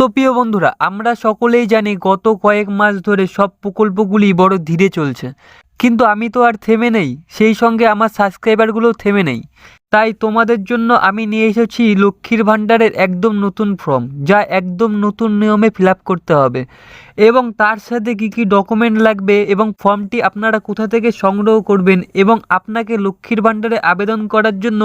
তো প্রিয় বন্ধুরা, আমরা সকলেই জানি গত কয়েক মাস ধরে সব প্রকল্পগুলি বড় ধীরে চলছে। কিন্তু আমি তো আর থেমে নেই, সেই সঙ্গে আমার সাবস্ক্রাইবারগুলোও থেমে নেই। তাই তোমাদের জন্য আমি নিয়ে এসেছি লক্ষ্মীর ভাণ্ডারের একদম নতুন ফর্ম, যা একদম নতুন নিয়মে ফিল করতে হবে। এবং তার সাথে কী কী ডকুমেন্ট লাগবে এবং ফর্মটি আপনারা কোথা থেকে সংগ্রহ করবেন এবং আপনাকে লক্ষ্মীর ভাণ্ডারে আবেদন করার জন্য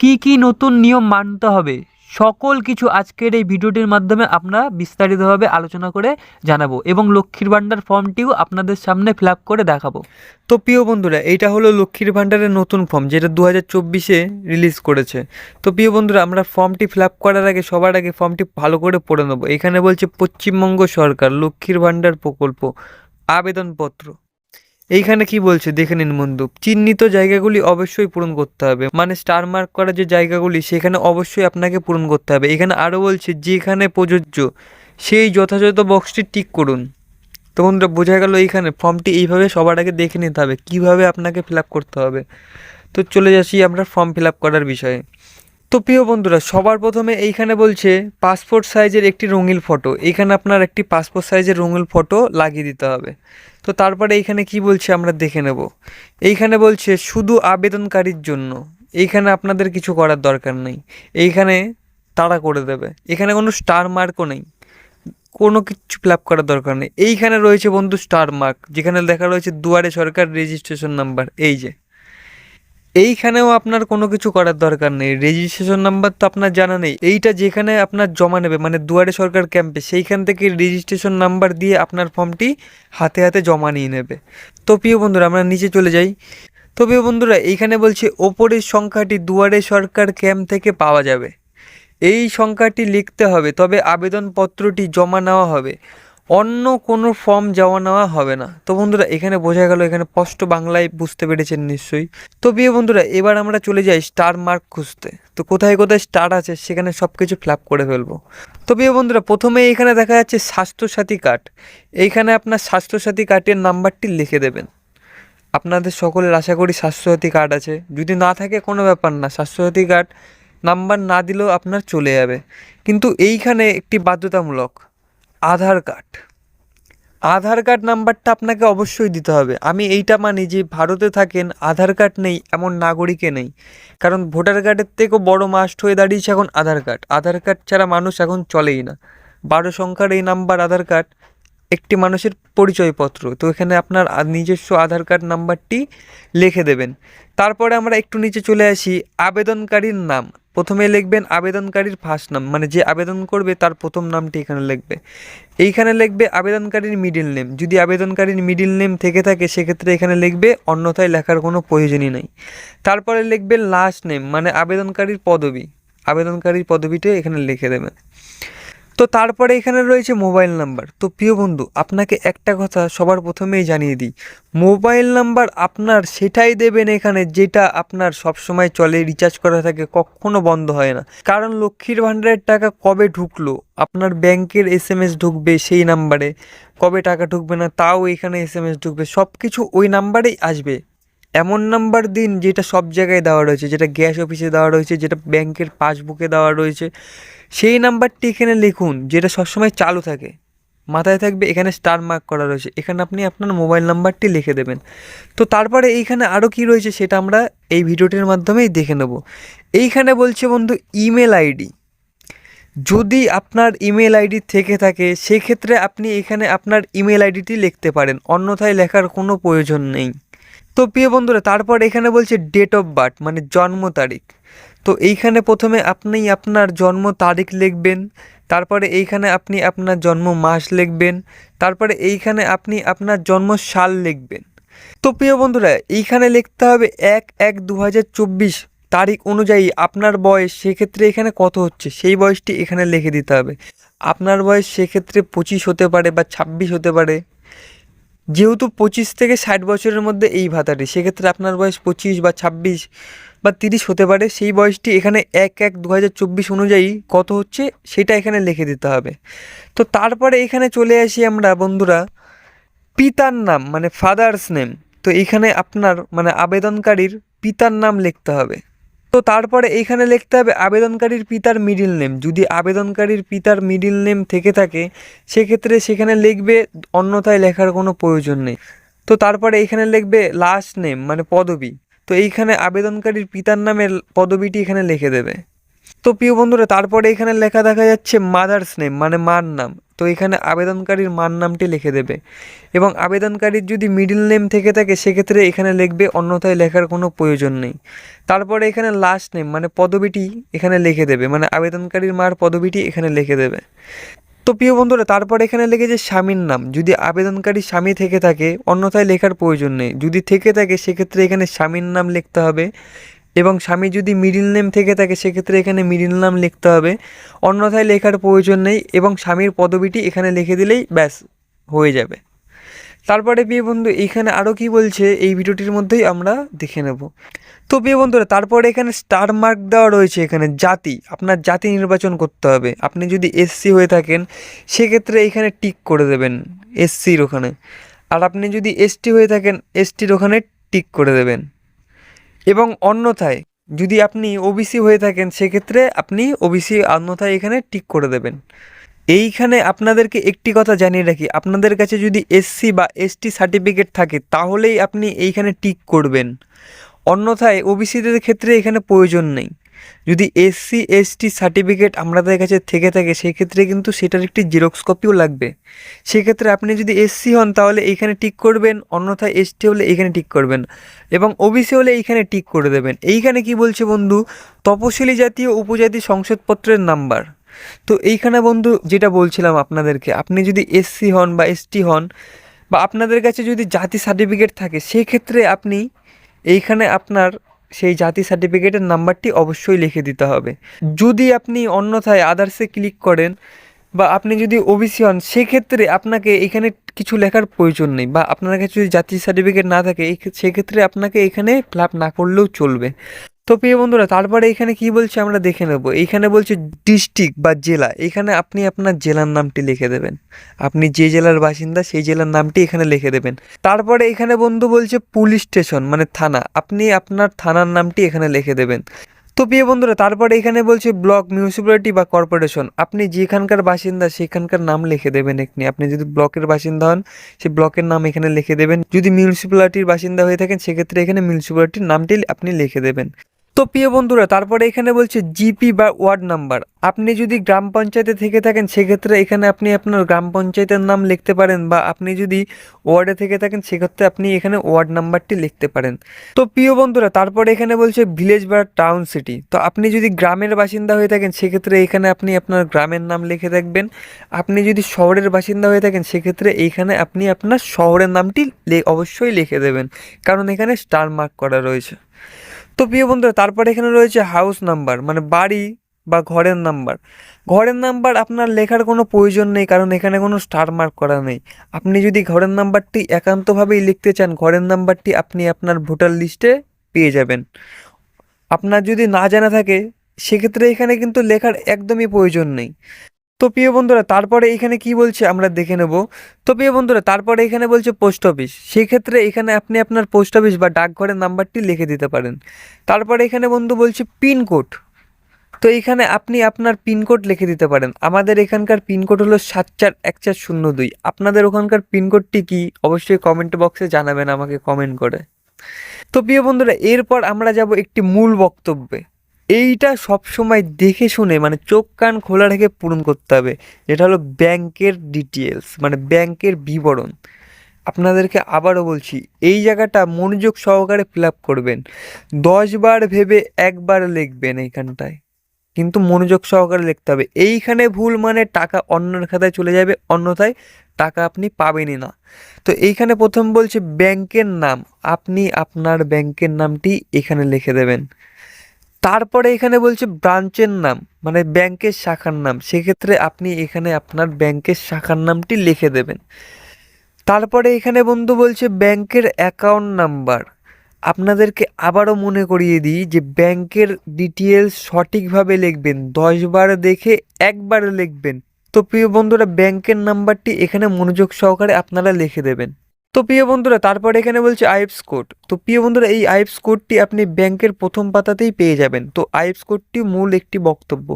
কি কি নতুন নিয়ম মানতে হবে সকল কিছু আজকের এই ভিডিওটির মাধ্যমে আমরা বিস্তারিতভাবে আলোচনা করে জানাব এবং লক্ষ্মীর ভাণ্ডার ফর্মটিও আপনাদের সামনে ফিল করে দেখাবো। তো প্রিয় বন্ধুরা, এইটা হলো লক্ষ্মীর ভাণ্ডারের নতুন ফর্ম যেটা দু হাজার চব্বিশে রিলিজ করেছে। তো প্রিয় বন্ধুরা, আমরা ফর্মটি ফিল করার আগে, সবার আগে ফর্মটি ভালো করে পড়ে নেব। এখানে বলছে পশ্চিমবঙ্গ সরকার, লক্ষ্মীর ভাণ্ডার প্রকল্প, আবেদনপত্র। এইখানে কি বলছে? দেখে নিন বন্ধু। চিহ্নিত জায়গাগুলি অবশ্যই পূরণ করতে হবে। মানে স্টার মার্ক করা যে জায়গাগুলি, সেখানে অবশ্যই আপনাকে পূরণ করতে হবে। এখানে আরও বলছে, যেখানে প্রযোজ্য, সেই যথাযথ বক্সটি টিক করুন। তো বন্ধুরা, বোঝা গেল এইখানে ফর্মটি এইভাবে সবার আগে দেখে নিতে হবে। কীভাবে আপনাকে ফিল করতে হবে? তো চলে যাচ্ছি আমরা ফর্ম ফিল করার বিষয়ে। তো প্রিয় বন্ধুরা, সবার প্রথমে এইখানে বলছে পাসপোর্ট সাইজের একটি রঙিন ফটো এইখানে আপনার একটি পাসপোর্ট সাইজের রঙিন ফটো লাগিয়ে দিতে হবে। তো তারপরে এইখানে কি বলছে আমরা দেখে নেব। এইখানে বলছে শুধু আবেদনকারীর জন্য। এইখানে আপনাদের কিছু করার দরকার নেই। এইখানে তারা করে দেবে। এখানে কোনো স্টার মার্কও নেই। কোনো কিছু ফিল করার দরকার নেই। এইখানে রয়েছে বন্ধু স্টার মার্ক যেখানে লেখা রয়েছে দুয়ারে সরকার রেজিস্ট্রেশন নাম্বার এই যে। এইখানেও আপনার কোনো কিছু করার দরকার নেই। রেজিস্ট্রেশন নাম্বার তো আপনার জানা নেই। এইটা যেখানে আপনার জমা নেবে মানে দুয়ারে সরকার ক্যাম্পে সেইখান থেকে রেজিস্ট্রেশন নাম্বার দিয়ে আপনার ফর্মটি হাতে হাতে জমা নিয়ে নেবে। তো প্রিয় বন্ধুরা, আমরা নিচে চলে যাই। তো প্রিয় বন্ধুরা, এইখানে বলছে, ওপরের সংখ্যাটি দুয়ারে সরকার ক্যাম্প থেকে পাওয়া যাবে। এই সংখ্যাটি লিখতে হবে, তবে আবেদনপত্রটি জমা নেওয়া হবে। অন্য কোনো ফর্ম জমা নেওয়া হবে না। তো বন্ধুরা, এখানে বোঝা গেল, এখানে স্পষ্ট বাংলায় বুঝতে পেরেছেন নিশ্চয়ই। তো প্রিয় বন্ধুরা, এবার আমরা চলে যাই স্টার মার্ক খুঁজতে। তো কোথায় কোথায় স্টার আছে সেখানে সব কিছু ফ্ল্যাপ করে ফেলব। তো প্রিয় বন্ধুরা, প্রথমে এখানে দেখা যাচ্ছে স্বাস্থ্যসাথী কার্ড এইখানে আপনার স্বাস্থ্যসাথী কার্ডের নাম্বারটি লিখে দেবেন। আপনাদের সকলের আশা করি স্বাস্থ্যসাথী কার্ড আছে। যদি না থাকে, কোনো ব্যাপার না। স্বাস্থ্যসাথী কার্ড নাম্বার না দিলেও আপনার চলে যাবে। কিন্তু এইখানে একটি বাধ্যতামূলক। আধার কার্ড। আধার কার্ড নাম্বারটা আপনাকে অবশ্যই দিতে হবে। আমি এইটা মানি যে ভারতে থাকেন, আধার কার্ড নেই, এমন নাগরিকে নেই। কারণ ভোটার কার্ডের থেকেও বড় মাস্ট হয়ে দাঁড়িয়েছে এখন আধার কার্ড। আধার কার্ড ছাড়া মানুষ এখন চলেই না। বারো সংখ্যার এই নাম্বার আধার কার্ড, একটি মানুষের পরিচয়পত্র। তো এখানে আপনার নিজস্ব আধার কার্ড নাম্বারটি লিখে দেবেন। তারপরে আমরা একটু নিচে চলে আসি, আবেদনকারীর নাম। প্রথমে লিখবেন আবেদনকারীর ফার্স্ট নাম মানে যে আবেদন করবে তার প্রথম নামটি এখানে লিখবে। এইখানে লিখবে আবেদনকারীর মিডিল নেম যদি আবেদনকারীর মিডিল নেম থেকে থাকে, সেক্ষেত্রে এখানে লিখবে, অন্যথায় লেখার কোনো প্রয়োজনই নেই। তারপরে লিখবে লাস্ট নেম মানে আবেদনকারীর পদবি। আবেদনকারীর পদবিটা এখানে লিখে দেবেন। তো তারপরে এখানে রয়েছে মোবাইল নাম্বার। তো প্রিয় বন্ধু, আপনাকে একটা কথা সবার প্রথমেই জানিয়ে দিই। মোবাইল নাম্বার আপনার সেটাই দেবেন এখানে যেটা আপনার সবসময় চলে রিচার্জ করা থাকে, কখনো বন্ধ হয় না। কারণ লক্ষ্মীর ভাণ্ডারের টাকা কবে ঢুকলো? আপনার ব্যাংকের এস এম এস ঢুকবে সেই নাম্বারে। কবে টাকা ঢুকবে না, তাও এখানে এস এম এস ঢুকবে। সব কিছু ওই নাম্বারেই আসবে। এমন নাম্বার দিন যেটা সব জায়গায় দেওয়া রয়েছে, যেটা গ্যাস অফিসে দেওয়া রয়েছে, যেটা ব্যাংকের পাসবুকে দেওয়া রয়েছে। সেই নাম্বারটি এখানে লিখুন, যেটা সবসময় চালু থাকে। মাথায় থাকবে এখানে স্টার মার্ক করা রয়েছে। এখানে আপনি আপনার মোবাইল নাম্বারটি লিখে দেবেন। তো তারপরে এইখানে আরও কী রয়েছে সেটা আমরা এই ভিডিওটির মাধ্যমেই দেখে নেব। এইখানে বলছে বন্ধু ইমেল আইডি যদি আপনার ইমেল আইডি থেকে থাকে, সেক্ষেত্রে আপনি এখানে আপনার ইমেল আইডিটি লিখতে পারেন। অন্যথায় লেখার কোনো প্রয়োজন নেই। তো প্রিয় বন্ধুরা, তারপর এখানে বলছে ডেট অফ বার্থ মানে জন্ম তারিখ। তো এইখানে প্রথমে আপনি আপনার জন্ম তারিখ লিখবেন, তারপরে এইখানে আপনি আপনার জন্ম মাস লিখবেন, তারপরে এইখানে আপনি আপনার জন্ম সাল লিখবেন। তো প্রিয় বন্ধুরা, এইখানে লিখতে হবে এক এক দু তারিখ অনুযায়ী আপনার বয়স সেক্ষেত্রে এখানে কত হচ্ছে? সেই বয়সটি এখানে লিখে দিতে হবে। আপনার বয়স সেক্ষেত্রে পঁচিশ হতে পারে বা ছাব্বিশ হতে পারে। যেহেতু পঁচিশ থেকে ষাট বছরের মধ্যে এই ভাতাটি, সেক্ষেত্রে আপনার বয়স পঁচিশ বা ছাব্বিশ বা তিরিশ হতে পারে। সেই বয়সটি এখানে এক এক দু অনুযায়ী কত হচ্ছে সেটা এখানে লিখে দিতে হবে। তো তারপরে এখানে চলে আসি আমরা বন্ধুরা, পিতার নাম মানে ফাদার্স নেম তো এখানে আপনার মানে আবেদনকারীর পিতার নাম লিখতে হবে। তো তারপরে এইখানে লিখতে হবে আবেদনকারীর পিতার মিডিল নেম যদি আবেদনকারীর পিতার মিডিল নেম থেকে থাকে, সেক্ষেত্রে সেখানে লিখবে অন্যথায় লেখার কোনো প্রয়োজন নেই। তো তারপরে এইখানে লিখবে লাস্ট নেম মানে পদবি। তো এইখানে আবেদনকারীর পিতার নামের পদবিটি এখানে লিখে দেবে। তো প্রিয় বন্ধুরা, তারপরে এখানে লেখা দেখা যাচ্ছে মাদার্স নেম মানে মার নাম। তো এখানে আবেদনকারীর মার নামটি লিখে দেবে। এবং আবেদনকারীর যদি মিডিল নেম থেকে থাকে, সেক্ষেত্রে এখানে লিখবে, অন্যথায় লেখার কোনো প্রয়োজন নেই। তারপরে এখানে লাস্ট নেম মানে পদবিটি এখানে লিখে দেবে মানে আবেদনকারীর মার পদবিটি এখানে লিখে দেবে। তো প্রিয় বন্ধুরা, তারপর এখানে লিখেছে স্বামীর নাম। যদি আবেদনকারী স্বামী থেকে থাকে, অন্যথায় লেখার প্রয়োজন নেই। যদি থেকে থাকে, সেক্ষেত্রে এখানে স্বামীর নাম লিখতে হবে। এবং স্বামী যদি মিডিল নেম থেকে থাকে, সেক্ষেত্রে এখানে মিডিল নাম লিখতে হবে। অন্যথায় লেখার প্রয়োজন নেই এবং স্বামীর পদবিটি এখানে লিখে দিলেই ব্যাস, হয়ে যাবে। তারপরে বিয়ে বন্ধু, এখানে আরও কি বলছে, এই ভিডিওটির মধ্যেই আমরা দেখে নেব। তো বিয়ে বন্ধুরা, তারপরে এখানে স্টার মার্ক দেওয়া রয়েছে এখানে, জাতি। আপনার জাতি নির্বাচন করতে হবে। আপনি যদি এসসি হয়ে থাকেন, সেক্ষেত্রে এখানে টিক করে দেবেন এসসির ওখানে। আর আপনি যদি এসটি হয়ে থাকেন এসটির ওখানে টিক করে দেবেন। এবং অন্যথায় যদি আপনি ওবিসি হয়ে থাকেন, সেক্ষেত্রে আপনি ওবিসি অন্যথায় এখানে টিক করে দেবেন। এইখানে আপনাদেরকে একটি কথা জানিয়ে রাখি, আপনাদের কাছে যদি এসসি বা এসটি সার্টিফিকেট থাকে, তাহলেই আপনি এইখানে টিক করবেন। অন্যথায় ওবিসিদের ক্ষেত্রে এখানে প্রয়োজন নেই। যদি এসসি এসটি সার্টিফিকেট আমাদের কাছে থেকে থাকে, সেক্ষেত্রে কিন্তু সেটার একটি জেরক্স কপিও লাগবে। সেক্ষেত্রে আপনি যদি এসসি হন, তাহলে এইখানে টিক করবেন, অন্যথায় এসটি হলে এইখানে টিক করবেন এবং ওবিসি হলে এইখানে টিক করে দেবেন। এইখানে কি বলছে বন্ধু? তপশিলি জাতীয় উপজাতি সংসদপত্রের নাম্বার। তো এইখানে বন্ধু যেটা বলছিলাম আপনাদেরকে, আপনি যদি এসসি হন বা এসটি হন বা আপনাদের কাছে যদি জাতি সার্টিফিকেট থাকে, সেক্ষেত্রে আপনি এইখানে আপনার সেই জাতি সার্টিফিকেটের নাম্বারটি অবশ্যই লিখে দিতে হবে। যদি আপনি অন্যথায় আদার্সে ক্লিক করেন বা আপনি যদি ওবিসি হন, সেক্ষেত্রে আপনাকে এখানে কিছু লেখার প্রয়োজন নেই বা আপনার কাছে যদি জাতি সার্টিফিকেট না থাকে সেক্ষেত্রে আপনাকে এখানে ফিল না করলেও চলবে। তো প্রিয় বন্ধুরা, তারপরে এখানে কি বলছে আমরা দেখে নেব। এইখানে বলছে ডিস্ট্রিক্ট বা জেলা। এখানে আপনি আপনার জেলার নামটি লিখে দেবেন। আপনি যে জেলার বাসিন্দা, সেই জেলার নামটি এখানে লিখে দেবেন। তারপরে এখানে বন্ধু বলছে পুলিশ স্টেশন মানে থানা। আপনি আপনার থানার নামটি এখানে লিখে দেবেন। তো প্রিয় বন্ধুরা, তারপরে এখানে বলছে ব্লক, মিউনিসিপ্যালিটি বা কর্পোরেশন। আপনি যেখানকার বাসিন্দা, সেখানকার নাম লিখে দেবেন এখানে আপনি যদি ব্লকের বাসিন্দা হন, সেই ব্লকের নাম এখানে লিখে দেবেন। যদি মিউনিসিপ্যালিটির বাসিন্দা হয়ে থাকেন, সেক্ষেত্রে এখানে মিউনিসিপ্যালিটির নামটি আপনি লিখে দেবেন। তো প্রিয় বন্ধুরা, তারপরে এখানে বলছে জিপি বা ওয়ার্ড নাম্বার। আপনি যদি গ্রাম পঞ্চায়েতে থেকে থাকেন, সেক্ষেত্রে এখানে আপনি আপনার গ্রাম পঞ্চায়েতের নাম লিখতে পারেন বা আপনি যদি ওয়ার্ডে থেকে থাকেন, সেক্ষেত্রে আপনি এখানে ওয়ার্ড নাম্বারটি লিখতে পারেন। তো প্রিয় বন্ধুরা, তারপরে এখানে বলছে ভিলেজ বা টাউন সিটি। তো আপনি যদি গ্রামের বাসিন্দা হয়ে থাকেন, সেক্ষেত্রে এখানে আপনি আপনার গ্রামের নাম লিখে থাকবেন আপনি যদি শহরের বাসিন্দা হয়ে থাকেন, সেক্ষেত্রে এইখানে আপনি আপনার শহরের নামটি অবশ্যই লিখে দেবেন। কারণ এখানে স্টার মার্ক করা রয়েছে। তো প্রিয় বন্ধুরা, তারপরে এখানে রয়েছে হাউস নাম্বার মানে বাড়ি বা ঘরের নাম্বার ঘরের নাম্বার আপনার লেখার কোনো প্রয়োজন নেই, কারণ এখানে কোনো স্টার মার্ক করা নেই। আপনি যদি ঘরের নাম্বারটি একান্তভাবেই লিখতে চান, ঘরের নাম্বারটি আপনি আপনার ভোটার লিস্টে পেয়ে যাবেন। আপনার যদি না জানা থাকে, সেক্ষেত্রে এখানে কিন্তু লেখার একদমই প্রয়োজন নেই। তো প্রিয় বন্ধুরা, তারপরে এখানে কি বলছে আমরা দেখে নেব। তো প্রিয় বন্ধুরা, তারপরে এখানে বলছে পোস্ট অফিস সেক্ষেত্রে এখানে আপনি আপনার পোস্ট অফিস বা ডাকঘরের নাম্বারটি লিখে দিতে পারেন। তারপরে এখানে বন্ধু বলছে পিনকোড তো এখানে আপনি আপনার পিনকোড লিখে দিতে পারেন। আমাদের এখানকার পিনকোড হলো সাত চার এক চার শূন্য দুই। আপনাদের ওখানকার পিনকোডটি কি? অবশ্যই কমেন্ট বক্সে জানাবেন আমাকে কমেন্ট করে। তো প্রিয় বন্ধুরা, এরপর আমরা যাব একটি মূল বক্তব্যে। এইটা সবসময় দেখে শুনে মানে চোখ কান খোলা রেখে পূরণ করতে হবে। যেটা হলো ব্যাংকের ডিটেলস মানে ব্যাংকের বিবরণ। আপনাদেরকে আবারও বলছি, এই জায়গাটা মনোযোগ সহকারে ফিল আপ করবেন দশবার ভেবে একবার লিখবেন এইখানটায়। কিন্তু মনোযোগ সহকারে লিখতে হবে। এইখানে ভুল মানে টাকা অন্যের খাতায় চলে যাবে, অন্যথায় টাকা আপনি পাবেনই না। তো এইখানে প্রথম বলছে ব্যাংকের নাম। আপনি আপনার ব্যাংকের নামটি এখানে লিখে দেবেন। তারপরে এখানে বলছে ব্রাঞ্চের নাম মানে ব্যাংকের শাখার নাম। সেক্ষেত্রে আপনি এখানে আপনার ব্যাংকের শাখার নামটি লিখে দেবেন। তারপরে এখানে বন্ধু বলছে ব্যাংকের অ্যাকাউন্ট নাম্বার। আপনাদেরকে আবারও মনে করিয়ে দিই যে ব্যাংকের ডিটেলস সঠিকভাবে লিখবেন, দশবার দেখে একবার লিখবেন। তো প্রিয় বন্ধুরা, ব্যাংকের নাম্বারটি এখানে মনোযোগ সহকারে আপনারা লিখে দেবেন। তো প্রিয় বন্ধুরা, তারপরে এখানে বলছে আইপস কোড। তো প্রিয় বন্ধুরা, এই আইপস কোডটি আপনি ব্যাংকের প্রথম পাতাতেই পেয়ে যাবেন। তো আইপস কোডটি মূল একটি বক্তব্য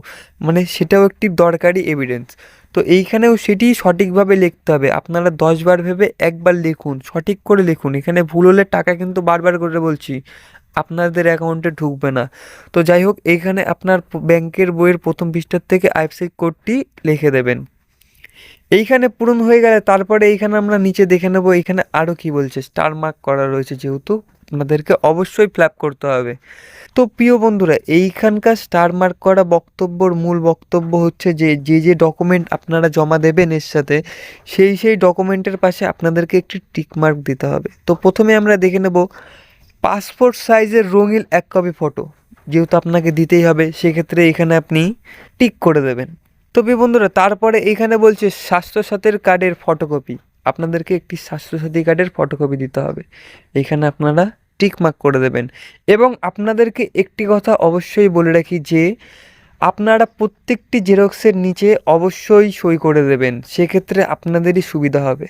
মানে সেটাও একটি দরকারি এভিডেন্স তো এইখানেও সেটি সঠিকভাবে লিখতে হবে। আপনারা দশবার ভেবে একবার লিখুন, সঠিক করে লিখুন। এখানে ভুল হলে টাকা কিন্তু বারবার করে বলছি, আপনাদের অ্যাকাউন্টে ঢুকবে না। তো যাই হোক এইখানে আপনার ব্যাংকের বইয়ের প্রথম পৃষ্ঠার থেকে আইএফসি কোডটি লিখে দেবেন। এইখানে পূরণ হয়ে গেলে তারপরে এইখানে আমরা নিচে দেখে নেব, এইখানে আরও কি বলছে? স্টার মার্ক করা রয়েছে যেহেতু, আপনাদেরকে অবশ্যই ফ্ল্যাপ করতে হবে। তো প্রিয় বন্ধুরা, এইখানকার স্টার মার্ক করা বক্তব্যর মূল বক্তব্য হচ্ছে যে যে যে ডকুমেন্ট আপনারা জমা দেবেন এর সাথে, সেই সেই ডকুমেন্টের পাশে আপনাদেরকে একটি টিক মার্ক দিতে হবে। তো প্রথমে আমরা দেখে নেব পাসপোর্ট সাইজের রঙিন এক কপি ফটো যেহেতু আপনাকে দিতেই হবে, সেক্ষেত্রে এখানে আপনি টিক করে দেবেন। তবে বন্ধুরা, তারপরে এখানে বলছে স্বাস্থ্যসাথীর কার্ডের ফটোকপি আপনাদেরকে একটি স্বাস্থ্যসাথী কার্ডের ফটোকপি দিতে হবে। এখানে আপনারা টিকমার্ক করে দেবেন। এবং আপনাদেরকে একটি কথা অবশ্যই বলে রাখি যে, আপনারা প্রত্যেকটি জেরক্সের নিচে অবশ্যই সই করে দেবেন। সেক্ষেত্রে আপনাদেরই সুবিধা হবে।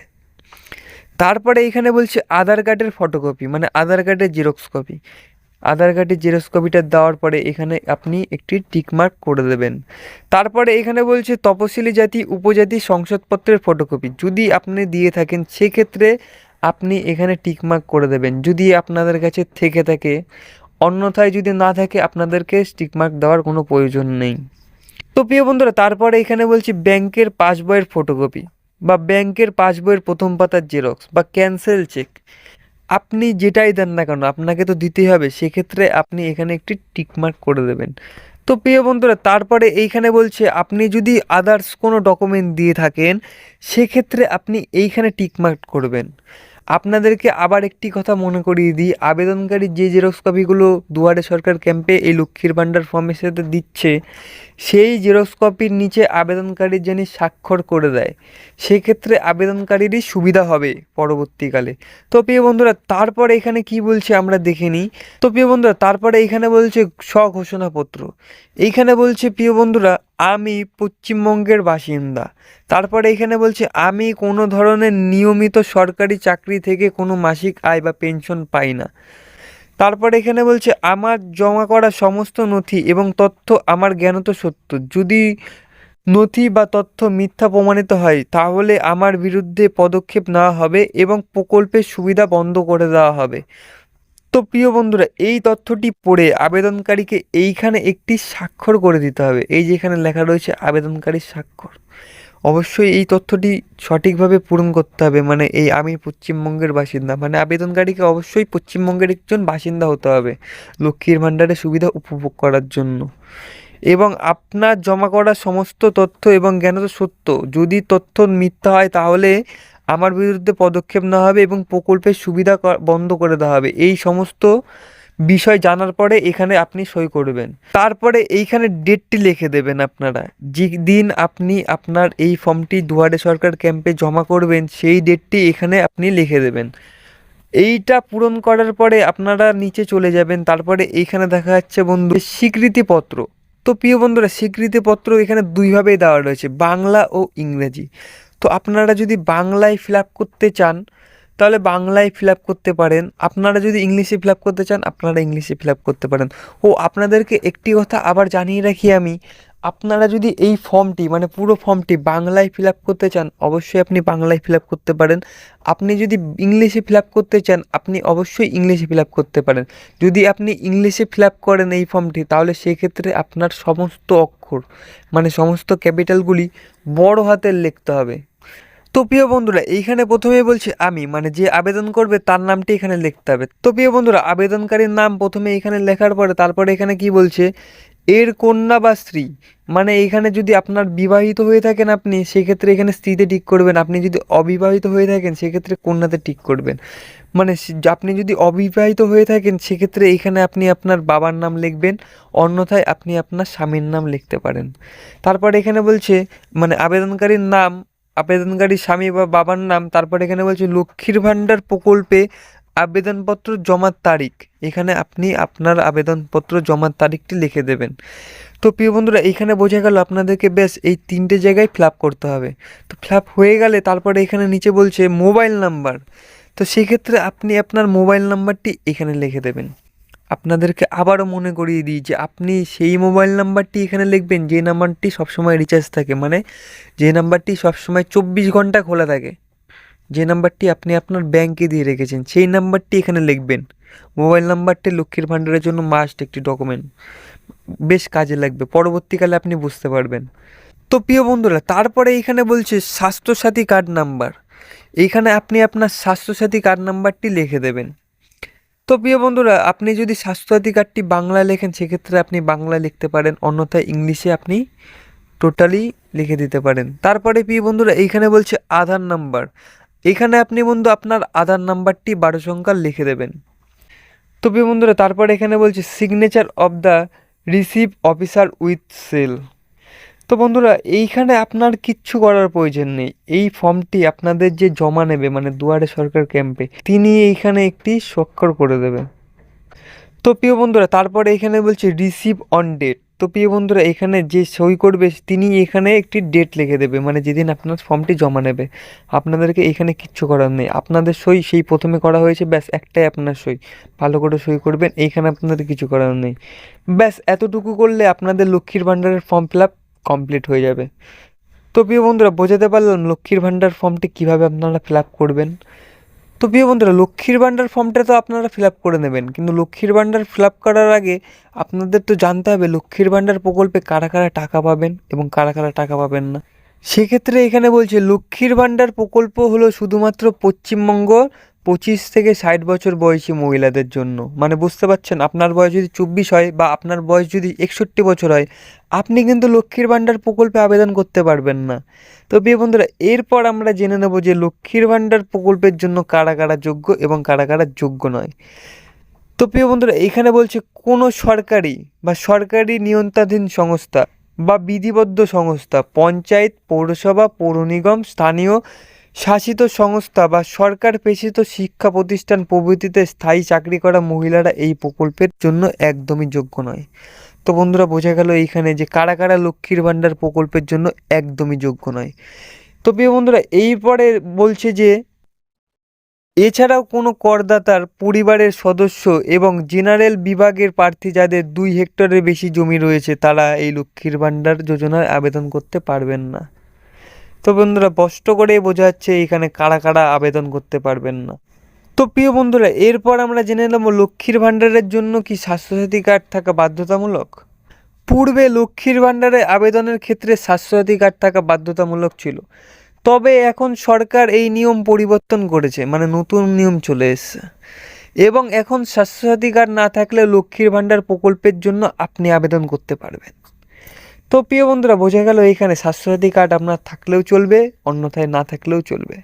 তারপরে এখানে বলছে আধার কার্ডের ফটোকপি মানে আধার কার্ডের জেরক্স কপি আধার কার্ডের জেরক্স কপিটা দেওয়ার পরে এখানে আপনি একটি টিকমার্ক করে দেবেন। তারপরে এখানে বলছে তপশিলি জাতি, উপজাতি, সংসদপত্রের ফটোকপি যদি আপনি দিয়ে থাকেন, সেক্ষেত্রে আপনি এখানে টিকমার্ক করে দেবেন। যদি আপনাদের কাছে থেকে থাকে, অন্যথায় যদি না থাকে, আপনাদেরকে টিকমার্ক দেওয়ার কোনো প্রয়োজন নেই। তো প্রিয় বন্ধুরা, তারপরে এখানে বলছি ব্যাংকের পাসবইয়ের ফটোকপি বা ব্যাংকের পাসবইয়ের প্রথম পাতার জেরক্স বা ক্যান্সেল চেক আপনি যেটাই দেন না কেন, আপনাকে তো দিতেই হবে। সেক্ষেত্রে আপনি এখানে একটি টিকমার্ক করে দেবেন। তো প্রিয় বন্ধুরা, তারপরে এইখানে বলছে, আপনি যদি আদার্স কোনো ডকুমেন্ট দিয়ে থাকেন, সেক্ষেত্রে আপনি এইখানে টিকমার্ক করবেন। আপনাদেরকে আবার একটি কথা মনে করিয়ে দিই। আবেদনকারী যে জেরক্স কপিগুলো দুয়ারে সরকার ক্যাম্পে এই লক্ষ্মীর ভাণ্ডার ফর্মের সাথে দিচ্ছে, সেই জেরক্স কপির নিচে আবেদনকারীর যেন স্বাক্ষর করে দেয়। সেক্ষেত্রে আবেদনকারীরই সুবিধা হবে পরবর্তীকালে। তো প্রিয় বন্ধুরা, তারপরে এখানে কি বলছে আমরা দেখে নিই। তো প্রিয় বন্ধুরা, তারপরে এখানে বলছে স্বঘোষণাপত্র এইখানে বলছে, প্রিয় বন্ধুরা আমি পশ্চিমবঙ্গের বাসিন্দা। তারপরে এখানে বলছে, আমি কোনো ধরনের নিয়মিত সরকারি চাকরি থেকে কোনো মাসিক আয় বা পেনশন পাই না। তারপর এখানে বলছে, আমার জমা করা সমস্ত নথি এবং তথ্য আমার জ্ঞানত সত্য। যদি নথি বা তথ্য মিথ্যা প্রমাণিত হয়, তাহলে আমার বিরুদ্ধে পদক্ষেপ নেওয়া হবে এবং প্রকল্পের সুবিধা বন্ধ করে দেওয়া হবে। তো প্রিয় বন্ধুরা, এই তথ্যটি পড়ে আবেদনকারীকে এইখানে একটি স্বাক্ষর করে দিতে হবে। এই যে এখানে লেখা রয়েছে আবেদনকারীর স্বাক্ষর। অবশ্যই এই তথ্যটি সঠিকভাবে পূরণ করতে হবে। মানে এই আমি পশ্চিমবঙ্গের বাসিন্দা মানে আবেদনকারীকে অবশ্যই পশ্চিমবঙ্গের একজন বাসিন্দা হতে হবে লক্ষ্মীর ভাণ্ডারের সুবিধা উপভোগ করার জন্য। এবং আপনার জমা করা সমস্ত তথ্য এবং জ্ঞানত সত্য। যদি তথ্য মিথ্যা হয় তাহলে আমার বিরুদ্ধে পদক্ষেপ নেওয়া হবে এবং প্রকল্পের সুবিধা বন্ধ করে দেওয়া হবে। এই সমস্ত বিষয় জানার পরে এখানে আপনি সই করবেন। তারপরে এইখানে ডেটটি লিখে দেবেন আপনারা। যে দিন আপনি আপনার এই ফর্মটি দুয়ারে সরকার ক্যাম্পে জমা করবেন, সেই ডেটটি এখানে আপনি লিখে দেবেন। এইটা পূরণ করার পরে আপনারা নিচে চলে যাবেন। তারপরে এইখানে দেখা যাচ্ছে বন্ধু, স্বীকৃতিপত্র। তো প্রিয় বন্ধুরা, স্বীকৃতিপত্র এখানে দুইভাবেই দেওয়া রয়েছে, বাংলা ও ইংরেজি। তো আপনারা যদি বাংলায় ফিল করতে চান, তাহলে বাংলায় ফিল করতে পারেন। আপনারা যদি ইংলিশে ফিল করতে চান, আপনারা ইংলিশে ফিল করতে পারেন। ও, আপনাদেরকে একটি কথা আবার জানিয়ে রাখি আমি। আপনারা যদি এই ফর্মটি মানে পুরো ফর্মটি বাংলায় ফিল করতে চান, অবশ্যই আপনি বাংলায় ফিল করতে পারেন। আপনি যদি ইংলিশে ফিল করতে চান, আপনি অবশ্যই ইংলিশে ফিল করতে পারেন। যদি আপনি ইংলিশে ফিল করেন এই ফর্মটি, তাহলে সেক্ষেত্রে আপনার সমস্ত অক্ষর মানে সমস্ত ক্যাপিটালগুলি বড় হাতের লিখতে হবে। তো প্রিয় বন্ধুরা, এইখানে প্রথমেই বলছে আমি মানে যে আবেদন করবে তার নামটি এখানে লিখতে হবে। তো প্রিয় বন্ধুরা, আবেদনকারীর নাম প্রথমে এখানে লেখার পরে তারপরে এখানে কি বলছে? এর কন্যা বা স্ত্রী। মানে এইখানে যদি আপনার বিবাহিত হয়ে থাকেন আপনি, সেক্ষেত্রে এখানে স্ত্রীতে টিক করবেন। আপনি যদি অবিবাহিত হয়ে থাকেন, সেক্ষেত্রে কন্যাতে টিক করবেন। মানে আপনি যদি অবিবাহিত হয়ে থাকেন, সেক্ষেত্রে এখানে আপনি আপনার বাবার নাম লিখবেন, অন্যথায় আপনি আপনার স্বামীর নাম লিখতে পারেন। তারপর এখানে বলছে মানে আবেদনকারীর নাম আবেদনকারী স্বামী বা বাবার নাম, তারপর এখানে বলছে, লক্ষ্মীর ভাণ্ডার প্রকল্পে আবেদনপত্র জমার তারিখ। এখানে আপনি আপনার আবেদনপত্র জমার তারিখটি লিখে দেবেন। তো প্রিয় বন্ধুরা, এইখানে বোঝা গেল আপনাদেরকে বেশ এই তিনটে জায়গায় ফিল করতে হবে। তো ফিল হয়ে গেলে তারপরে এখানে নিচে বলছে মোবাইল নাম্বার। তো সেক্ষেত্রে আপনি আপনার মোবাইল নাম্বারটি এখানে লিখে দেবেন। আপনাদেরকে আবারও মনে করিয়ে দিই যে আপনি সেই মোবাইল নাম্বারটি এখানে লিখবেন, যে নাম্বারটি সবসময় রিচার্জ থাকে। মানে যে নাম্বারটি সবসময় চব্বিশ ঘণ্টা খোলা থাকে, যে নাম্বারটি আপনি আপনার ব্যাংকে দিয়ে রেখেছেন, সেই নাম্বারটি এখানে লিখবেন। মোবাইল নাম্বারটি লক্ষ্মীর ভাণ্ডারের জন্য মাস্ট একটি ডকুমেন্ট বেশ কাজে লাগবে, পরবর্তীকালে আপনি বুঝতে পারবেন। তো প্রিয় বন্ধুরা, তারপরে এইখানে বলছে স্বাস্থ্যসাথী কার্ড নাম্বার এইখানে আপনি আপনার স্বাস্থ্যসাথী কার্ড নাম্বারটি লিখে দেবেন। তো প্রিয় বন্ধুরা, আপনি যদি স্বাস্থ্যসাথী কার্ডটি বাংলায় লেখেন, সেক্ষেত্রে আপনি বাংলায় লিখতে পারেন, অন্যথায় ইংলিশে আপনি টোটালি লিখে দিতে পারেন। তারপরে প্রিয় বন্ধুরা, এইখানে বলছে আধার নাম্বার। এখানে আপনি বন্ধু আপনার আধার নাম্বারটি বারো সংখ্যার লিখে দেবেন। তো প্রিয় বন্ধুরা, তারপরে এখানে বলছে signature of the receive officer with seal তো বন্ধুরা, এইখানে আপনার কিচ্ছু করার প্রয়োজন নেই। এই ফর্মটি আপনাদের যে জমা নেবে মানে দুয়ারে সরকার ক্যাম্পে, তিনি এইখানে একটি স্বাক্ষর করে দেবেন। তো প্রিয় বন্ধুরা, তারপরে এখানে বলছে রিসিভ অন ডেট তো প্রিয় বন্ধুরা, এখানে যে সই করবে, তিনি এখানে একটি ডেট লিখে দেবে মানে যেদিন আপনার ফর্মটি জমা নেবে। আপনাদেরকে এখানে কিচ্ছু করার নেই। আপনাদের সই সেই প্রথমে করা হয়েছে, ব্যাস একটাই আপনার সই। ভালো করে সই করবেন, এইখানে আপনাদের কিছু করার নেই। ব্যাস, এতটুকু করলে আপনাদের লক্ষ্মীর ভাণ্ডারের ফর্ম ফিল আপ কমপ্লিট হয়ে যাবে। তো প্রিয় বন্ধুরা, বোঝাতে পারলাম লক্ষ্মীর ভাণ্ডার ফর্মটি কীভাবে আপনারা ফিল আপ করবেন। তো প্রিয় বন্ধুরা, লক্ষ্মীর ভাণ্ডার ফর্মটা তো আপনারা ফিল আপ করে নেবেন, কিন্তু লক্ষ্মীর ভাণ্ডার ফিল আপ করার আগে আপনাদের তো জানতে হবে লক্ষ্মীর ভাণ্ডার প্রকল্পে কারা কারা টাকা পাবেন এবং কারা কারা টাকা পাবেন না। সেক্ষেত্রে এখানে বলছে, লক্ষ্মীর ভাণ্ডার প্রকল্প হলো শুধুমাত্র পশ্চিমবঙ্গ পঁচিশ থেকে ষাট বছর বয়সী মহিলাদের জন্য। মানে বুঝতে পারছেন, আপনার বয়স যদি চব্বিশ হয় বা আপনার বয়স যদি একষট্টি বছর হয়, আপনি কিন্তু লক্ষ্মীর ভাণ্ডার প্রকল্পে আবেদন করতে পারবেন না। তো প্রিয় বন্ধুরা, এরপর আমরা জেনে নেব যে লক্ষ্মীর ভাণ্ডার প্রকল্পের জন্য কারা কারা যোগ্য এবং কারা কারা যোগ্য নয়। তো প্রিয় বন্ধুরা, এখানে বলছে কোনো সরকারি বা সরকারি নিয়ন্ত্রণাধীন সংস্থা বা বিধিবদ্ধ সংস্থা, পঞ্চায়েত, পৌরসভা, পৌর নিগম, স্থানীয় শাসিত সংস্থা বা সরকার পেশিত শিক্ষা প্রতিষ্ঠান প্রভৃতিতে স্থায়ী চাকরি করা মহিলারা এই প্রকল্পের জন্য একদমই যোগ্য নয়। তো বন্ধুরা, বোঝা গেল এইখানে যে কারা কারা লক্ষ্মীর ভাণ্ডার প্রকল্পের জন্য একদমই যোগ্য নয়। তো প্রিয় বন্ধুরা এইপরে বলছে যে, এছাড়াও কোনো করদাতার পরিবারের সদস্য এবং জেনারেল বিভাগের প্রার্থী যাদের দুই হেক্টরের বেশি জমি রয়েছে, তারা এই লক্ষ্মীর ভাণ্ডার যোজনায় আবেদন করতে পারবেন না। তো বন্ধুরা স্পষ্ট করে বোঝা যাচ্ছে এখানে কারা কারা আবেদন করতে পারবেন না। তো প্রিয় বন্ধুরা, এরপর আমরা জেনে নেব লক্ষ্মীর ভাণ্ডারের জন্য কি স্বাস্থ্যসাথী কার্ড থাকা বাধ্যতামূলক? পূর্বে লক্ষ্মীর ভাণ্ডারে আবেদনের ক্ষেত্রে স্বাস্থ্যসাথী কার্ড থাকা বাধ্যতামূলক ছিল। তবে এখন সরকার এই নিয়ম পরিবর্তন করেছে মানে নতুন নিয়ম চলে এসছে। এবং এখন স্বাস্থ্যসাথী কার্ড না থাকলে লক্ষ্মীর ভাণ্ডার প্রকল্পের জন্য আপনি আবেদন করতে পারবেন। তো প্রিয় বন্ধুরা, বোঝা গেল এইখানে স্বাস্থ্যসাথী কার্ড আপনার থাকলেও চলবে, অন্যথায় না থাকলেও চলবে।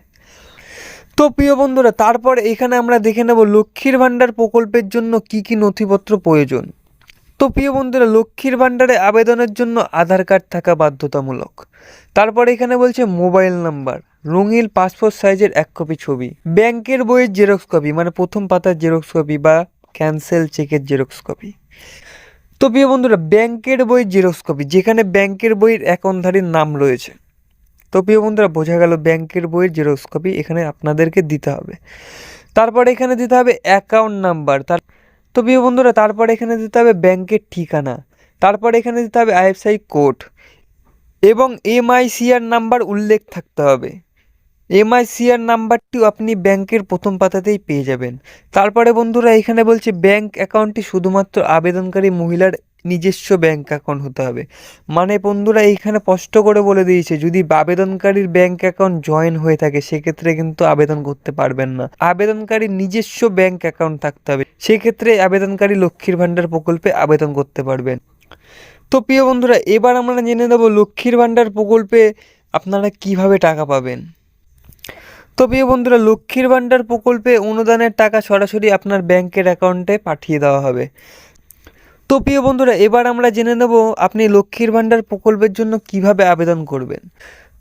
তো প্রিয় বন্ধুরা, তারপর এখানে আমরা দেখে নেব লক্ষ্মীর ভাণ্ডার প্রকল্পের জন্য কি কি নথিপত্র প্রয়োজন। তো প্রিয় বন্ধুরা, লক্ষ্মীর ভাণ্ডারে আবেদনের জন্য আধার কার্ড থাকা বাধ্যতামূলক। তারপর এখানে বলছে মোবাইল নাম্বার, রঙিন পাসপোর্ট সাইজের এক কপি ছবি, ব্যাংকের বইয়ের জেরক্স কপি মানে প্রথম পাতার জেরক্স কপি বা ক্যান্সেল চেকের জেরক্স কপি। তো প্রিয় বন্ধুরা, ব্যাংকের বইয়ের জেরক্স কপি যেখানে ব্যাংকের বইয়ের অ্যাকাউন্টধারীর নাম রয়েছে। তো প্রিয় বন্ধুরা, বোঝা গেল ব্যাংকের বইয়ের জেরক্স কপি এখানে আপনাদেরকে দিতে হবে। তারপরে এখানে দিতে হবে অ্যাকাউন্ট নাম্বার। তার তো প্রিয় বন্ধুরা, তারপরে এখানে দিতে হবে ব্যাংকের ঠিকানা। তারপর এখানে দিতে হবে আইএফসআই কোড। এবং এমআইসিআর নাম্বার উল্লেখ থাকতে হবে। এমআইসিআর নাম্বারটিও আপনি ব্যাংকের প্রথম পাতাতেই পেয়ে যাবেন। তারপরে বন্ধুরা, এখানে বলছে ব্যাংক অ্যাকাউন্টটি শুধুমাত্র আবেদনকারী মহিলার নিজস্ব ব্যাংক অ্যাকাউন্ট হতে হবে। মানে বন্ধুরা, এইখানে স্পষ্ট করে বলে দিয়েছে, যদি আবেদনকারীর ব্যাংক অ্যাকাউন্ট জয়েন হয়ে থাকে, সেক্ষেত্রে কিন্তু আবেদন করতে পারবেন না। আবেদনকারীর নিজস্ব ব্যাংক অ্যাকাউন্ট থাকতে হবে, সেক্ষেত্রে আবেদনকারী লক্ষ্মীর ভাণ্ডার প্রকল্পে আবেদন করতে পারবেন। তো প্রিয় বন্ধুরা, এবার আমরা জেনে নেব লক্ষ্মীর ভাণ্ডার প্রকল্পে আপনারা কীভাবে টাকা পাবেন। তো প্রিয় বন্ধুরা, লক্ষ্মীর ভাণ্ডার প্রকল্পে অনুদানের টাকা সরাসরি আপনার ব্যাংকের অ্যাকাউন্টে পাঠিয়ে দেওয়া হবে। তো প্রিয় বন্ধুরা, এবার আমরা জেনে নেব আপনি লক্ষ্মীর ভাণ্ডার প্রকল্পের জন্য কীভাবে আবেদন করবেন।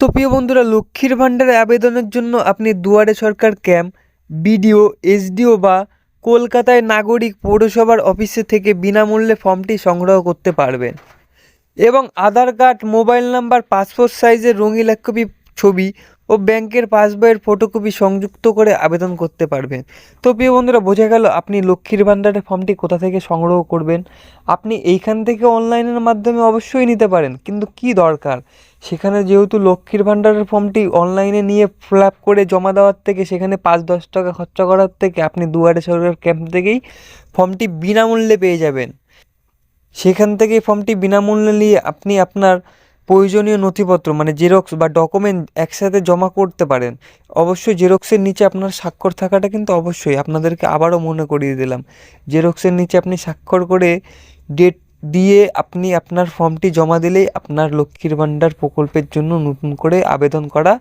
তো প্রিয় বন্ধুরা, লক্ষ্মীর ভাণ্ডারে আবেদনের জন্য আপনি দুয়ারে সরকার ক্যাম্প, বিডিও, এসডিও বা কলকাতায় নাগরিক পৌরসভার অফিসে থেকে বিনামূল্যে ফর্মটি সংগ্রহ করতে পারবেন। এবং Aadhaar card, mobile number, passport সাইজের রঙিন ছবি ও ব্যাংকের পাসবইয়ের ফটোকপি সংযুক্ত করে আবেদন করতে পারবেন। তো প্রিয় বন্ধুরা, বোঝা গেল আপনি লক্ষ্মীর ভাণ্ডারের ফর্মটি কোথা থেকে সংগ্রহ করবেন। আপনি এইখান থেকে অনলাইনের মাধ্যমে অবশ্যই নিতে পারেন, কিন্তু কি দরকার? সেখানে যেহেতু লক্ষ্মীর ভাণ্ডারের ফর্মটি অনলাইনে নিয়ে ফিল করে জমা দেওয়ার থেকে, সেখানে পাঁচ দশ টাকা খরচা করার থেকে আপনি দুয়ারে সরকার ক্যাম্প থেকেই ফর্মটি বিনামূল্যে পেয়ে যাবেন। সেখান থেকে ফর্মটি বিনামূল্যে নিয়ে আপনি আপনার প্রয়োজনীয় নথিপত্র মানে জেরক্স বা ডকুমেন্ট একসাথে জমা করতে পারেন। অবশ্যই জেরক্সের নিচে আপনার স্বাক্ষর থাকাটা কিন্তু অবশ্যই, আপনাদেরকে আবারও মনে করিয়ে দিলাম। জেরক্সের নিচে আপনি স্বাক্ষর করে ডেট দিয়ে আপনি আপনার ফর্মটি জমা দিলেই আপনার লক্ষ্মীর ভাণ্ডার প্রকল্পের জন্য নতুন করে আবেদন করা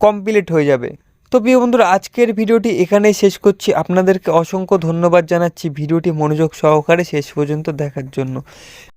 কমপ্লিট হয়ে যাবে। তো প্রিয় বন্ধুরা, আজকের ভিডিওটি এখানেই শেষ করছি। আপনাদেরকে অসংখ্য ধন্যবাদ জানাচ্ছি ভিডিওটি মনোযোগ সহকারে শেষ পর্যন্ত দেখার জন্য।